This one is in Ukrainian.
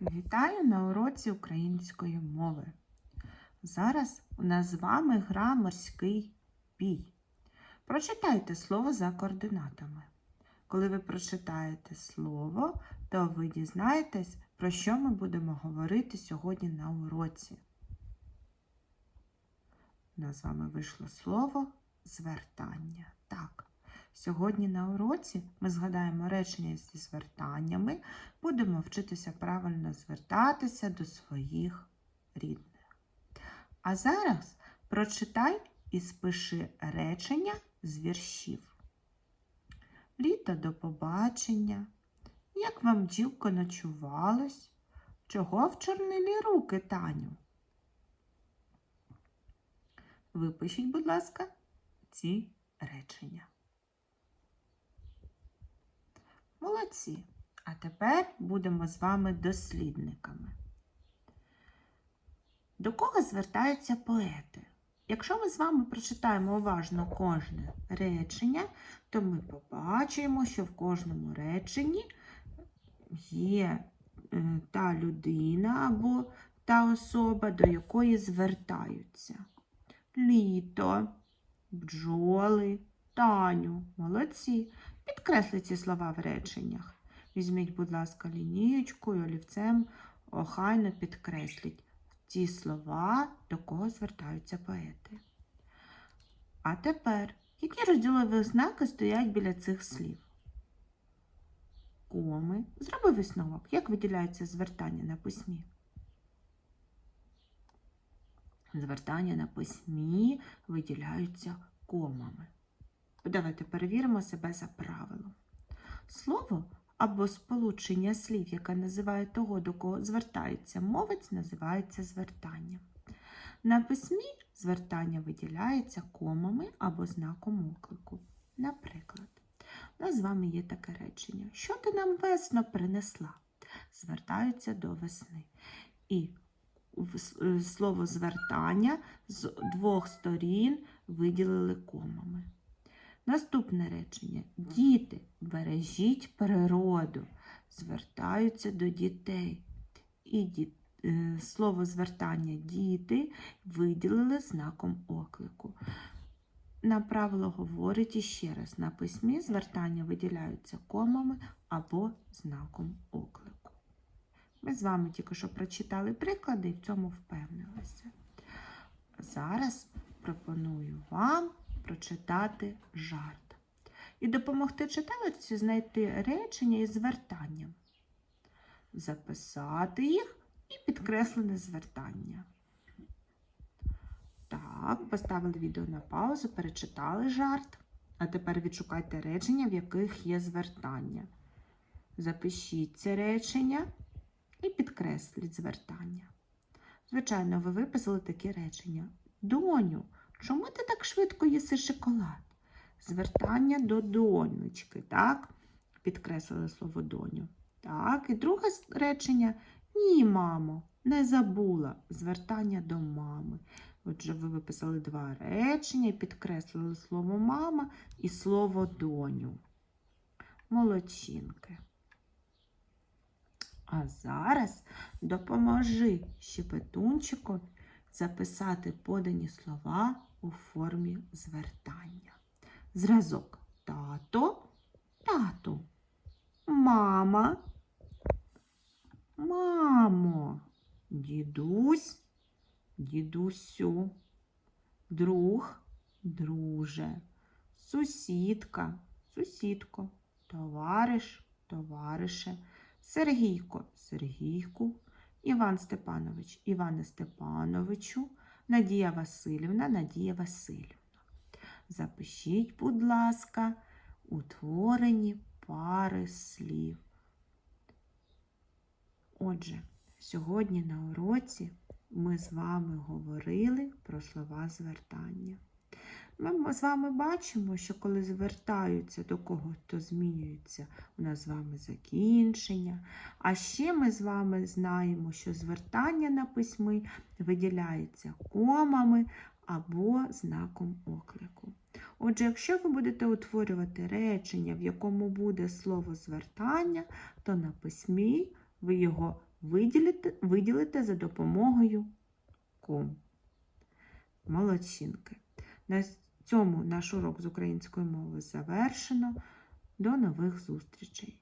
Вітаю на уроці української мови. Зараз у нас з вами гра морський бій. Прочитайте слово за координатами. Коли ви прочитаєте слово, то ви дізнаєтесь, про що ми будемо говорити сьогодні на уроці. У нас з вами вийшло слово звертання. Так, сьогодні на уроці ми згадаємо речення зі звертаннями будемо вчитися правильно звертатися до своїх рідних. А зараз прочитай і спиши речення з віршів. Літо до побачення. Як вам дівко ночувалось? Чого в чорнилі руки, Таню? Випишіть, будь ласка, ці речення. Молодці! А тепер будемо з вами дослідниками. До кого звертаються поети? Якщо ми з вами прочитаємо уважно кожне речення, то ми побачимо, що в кожному реченні є е, та людина або та особа, до якої звертаються. Літо, бджоли, Таню, молодці. Підкресліть ці слова в реченнях. Візьміть, будь ласка, лінієчкою, олівцем, охайно підкресліть ті слова, до кого звертаються поети. А тепер, які розділові знаки стоять біля цих слів? Коми. Зроби висновок, як виділяється звертання на письмі. Звертання на письмі виділяються комами. Давайте перевіримо себе за правилом. Слово або сполучення слів, яке називає того, до кого звертається мовець, називається звертанням. На письмі звертання виділяється комами або знаком оклику. Наприклад, у нас з вами є таке речення: Що ти нам весно принесла? Звертаються до весни. І слово звертання з двох сторін виділили комами. Наступне речення. Діти, бережіть природу, звертаються до дітей. І ді... слово звертання діти виділили знаком оклику. На правило говорить іще раз, на письмі звертання виділяються комами або знаком оклику. Ми з вами тільки що прочитали приклади і в цьому впевнилися. Зараз пропоную вам прочитати жарт. І допомогти читалиці знайти речення із звертанням, записати їх і підкреслене звертання. Так, поставили відео на паузу, перечитали жарт. А тепер відшукайте речення, в яких є звертання. Запишіть це речення і підкресліть звертання. Звичайно, ви виписали такі речення. Доню, Чому ти так швидко їси шоколад? Звертання до донечки, так? Підкреслили слово доню. Так, і друге речення ні, мамо, не забула. Звертання до мами. Отже, ви виписали два речення і підкреслили слово мама і слово доню. Молодчинки. А зараз допоможи щепетунчику записати подані слова у формі звертання. Зразок тато, тату, мама, мамо, дідусь, дідусю, друг, друже, сусідка, сусідко, товариш, товарише, Сергійко, Сергійку, Іван Степанович, Іване Степановичу, Надія Васильівна, Надія Васильівна. Запишіть, будь ласка, утворені пари слів. Отже, сьогодні на уроці ми з вами говорили про слова звертання. Ми з вами бачимо, що коли звертаються до кого, то змінюється у нас з вами закінчення. А ще ми з вами знаємо, що звертання на письми виділяється комами або знаком оклику. Отже, якщо ви будете утворювати речення, в якому буде слово звертання, то на письмі ви його виділите, виділите за допомогою ком. Молодчинки. Цьому наш урок з української мови завершено. До нових зустрічей!